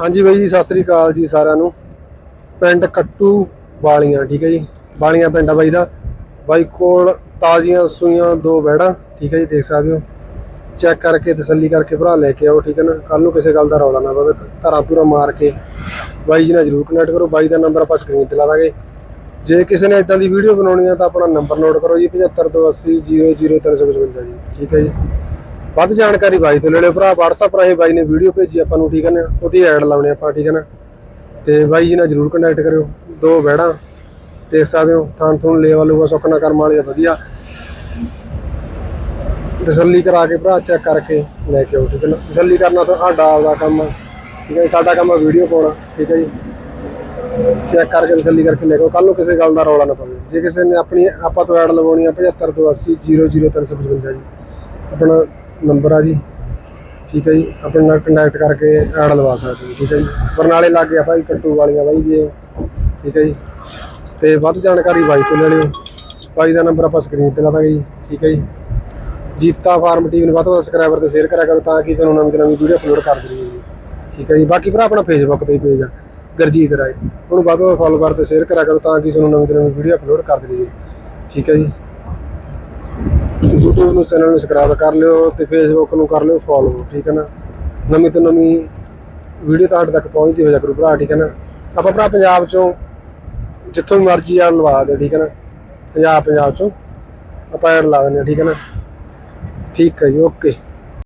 ਹਾਂਜੀ ਬਾਈ ਜੀ, ਸਤਿ ਸ੍ਰੀ ਅਕਾਲ ਜੀ ਸਾਰਿਆਂ ਨੂੰ। ਪਿੰਡ ਕੱਟੂ ਵਾਲੀਆਂ, ਠੀਕ ਹੈ ਜੀ? ਵਾਲੀਆਂ ਪਿੰਡ ਆ ਬਾਈ ਦਾ। ਬਾਈ ਕੋਲ ਤਾਜ਼ੀਆਂ ਸੂਈਆਂ ਦੋ ਬੈੜਾਂ, ਠੀਕ ਹੈ ਜੀ, ਦੇਖ ਸਕਦੇ ਹੋ। ਚੈੱਕ ਕਰਕੇ, ਤਸੱਲੀ ਕਰਕੇ ਭਰਾ ਲੈ ਕੇ ਆਓ, ਠੀਕ ਹੈ ਨਾ? ਕੱਲ ਨੂੰ ਕਿਸੇ ਗੱਲ ਦਾ ਰੌਲਾ ਨਾ ਪਵੇ, ਧਾਰਾਂ ਧੁਰਾ ਮਾਰ ਕੇ। ਬਾਈ ਜੀ ਨਾਲ ਜਰੂਰ ਕਨੈਕਟ ਕਰੋ, ਬਾਈ ਦਾ ਨੰਬਰ ਆਪਾਂ ਸਕਰੀਨ ਤੇ ਲਾ ਦਾਂਗੇ। ਜੇ ਕਿਸੇ ਨੇ ਇਦਾਂ ਦੀ ਵੀਡੀਓ ਬਣਾਉਣੀ ਆ ਤਾਂ ਆਪਣਾ ਨੰਬਰ ਨੋਟ ਕਰੋ ਜੀ 7528000355 ਜੀ, ਠੀਕ ਹੈ ਜੀ? ਵੱਧ ਜਾਣਕਾਰੀ ਬਾਈ ਤੋਂ ਲੈ ਲਿਓ ਭਰਾ, WhatsApp ਰਾਹੀਂ ਬਾਈ ਨੇ ਵੀਡੀਓ ਭੇਜੀ, ਆਪਾਂ ਨੂੰ ਠੀਕ ਹੈ ਨਾ? ਉਹਦੀ ਐਡ ਲਾਉਣੇ ਆਪਾਂ, ਠੀਕ ਹੈ ਨਾ? ਤੇ ਬਾਈ ਜੀ ਨਾਲ ਜਰੂਰ ਕੰਟੈਕਟ ਕਰਿਓ, ਦੋ ਬੈੜਾਂ ਦੇਖ ਸਕਦੇ ਹੋ ਥਾਣ ਥੂਣ ਲੈ ਵਾਲੂਗਾ ਸੁੱਕਣਾ ਕਰਮ ਵਾਲੇ ਵਧੀਆ। ਤਸੱਲੀ ਕਰਾ ਕੇ ਭਰਾ ਚੈੱਕ ਕਰਕੇ ਲੈ ਕੇ ਆਓ, ਠੀਕ ਹੈ ਨਾ? ਤਸੱਲੀ ਕਰਨਾ ਤਾਂ ਸਾਡਾ ਆਪਦਾ ਕੰਮ ਆ, ਠੀਕ ਹੈ ਸਾਡਾ ਕੰਮ ਆ ਵੀਡੀਓ ਪਾਉਣਾ, ਠੀਕ ਹੈ ਜੀ? ਚੈੱਕ ਕਰਕੇ ਤਸੱਲੀ ਕਰਕੇ ਲੈ ਕੇ ਆਓ ਕੱਲ ਨੂੰ ਕਿਸੇ ਗੱਲ ਦਾ ਰੌਲਾ ਨਾ ਪਵੇ। ਜੇ ਕਿਸੇ ਨੇ ਆਪਣੀ, ਆਪਾਂ ਤੋਂ ਐਡ ਲਵਾਉਣੀ ਆ 7528000355 ਜੀ। ਆਪਣਾ ਨੰਬਰ ਆ ਜੀ। ਠੀਕ ਹੈ ਜੀ, ਆਪਣੇ ਨਾਲ ਕੰਟੈਕਟ ਕਰਕੇ ਐਡ ਲਵਾ ਸਕਦੇ ਹੋ, ਠੀਕ ਹੈ ਜੀ। ਬਰਨਾਲੇ ਲਾਗੇ ਆ ਭਾਈ, ਕੱਟੂ ਵਾਲੀਆਂ ਬਾਈ ਜੀ। ਠੀਕ ਹੈ ਜੀ। ਤੇ ਵੱਧ ਜਾਣਕਾਰੀ ਬਾਈ ਤੋਂ ਲੈ ਲਿਓ। ਬਾਈ ਦਾ ਨੰਬਰ ਆਪਾਂ ਸਕਰੀਨ ਤੇ ਲਾ ਦਾਂਗੇ ਜੀ, ਠੀਕ ਹੈ ਜੀ। ਜੀਤਾ ਫਾਰਮ ਟੀਵੀ ਨੂੰ ਵੱਧ ਤੋਂ ਵੱਧ ਸਬਸਕ੍ਰਾਈਬਰ ਤੇ ਸ਼ੇਅਰ ਕਰਿਆ ਕਰੋ ਤਾਂ ਕਿ ਸਾਨੂੰ ਨਵੀਂ ਤੋਂ ਨਵੀਂ ਵੀਡੀਓ ਅਪਲੋਡ ਕਰ ਦਈਏ ਜੀ। ਠੀਕ ਹੈ ਜੀ। ਬਾਕੀ ਭਰਾ ਆਪਣਾ ਫੇਸਬੁੱਕ ਤੇ ਪੇਜ ਆ, ਗਰਜੀਤ ਰਾਏ। ਉਹਨੂੰ ਵੱਧ ਤੋਂ ਵੱਧ ਫੋਲੋ ਕਰ ਤੇ ਸ਼ੇਅਰ ਕਰਿਆ ਕਰੋ ਤਾਂ ਕਿ ਸਾਨੂੰ ਨਵੀਂ ਤੋਂ ਨਵੀਂ ਵੀਡੀਓ ਅਪਲੋਡ ਕਰ ਦਈਏ। ਠੀਕ ਹੈ ਜੀ। YouTube ਨੂੰ ਚੈਨਲ ਨੂੰ ਸਬਸਕ੍ਰਾਈਬ ਕਰ ਲਿਓ ਤੇ Facebook ਨੂੰ ਕਰ ਲਿਓ ਫੋਲੋ ਠੀਕ ਹੈ ਨਾ? ਨਵੀਂ ਤੋਂ ਨਵੀਂ ਵੀਡੀਓ ਤੁਹਾਡੇ ਤੱਕ ਪਹੁੰਚਦੀ ਹੋ ਜਾ ਕਰੂ ਭਰਾ ਠੀਕ ਹੈ ਨਾ? ਆਪਾਂ ਭਰਾ ਪੰਜਾਬ ਚੋਂ ਜਿੱਥੋਂ ਵੀ ਮਰਜ਼ੀ ਆ ਲਵਾ ਦੇ, ਠੀਕ ਹੈ ਨਾ? ਪੰਜਾਬ ਪੰਜਾਬ ਚੋਂ ਆਪਾਂ ਐਡ ਲਾ ਦਿੰਦੇ ਹਾਂ, ਠੀਕ ਹੈ ਨਾ? ਠੀਕ ਹੈ ਜੀ ਓਕੇ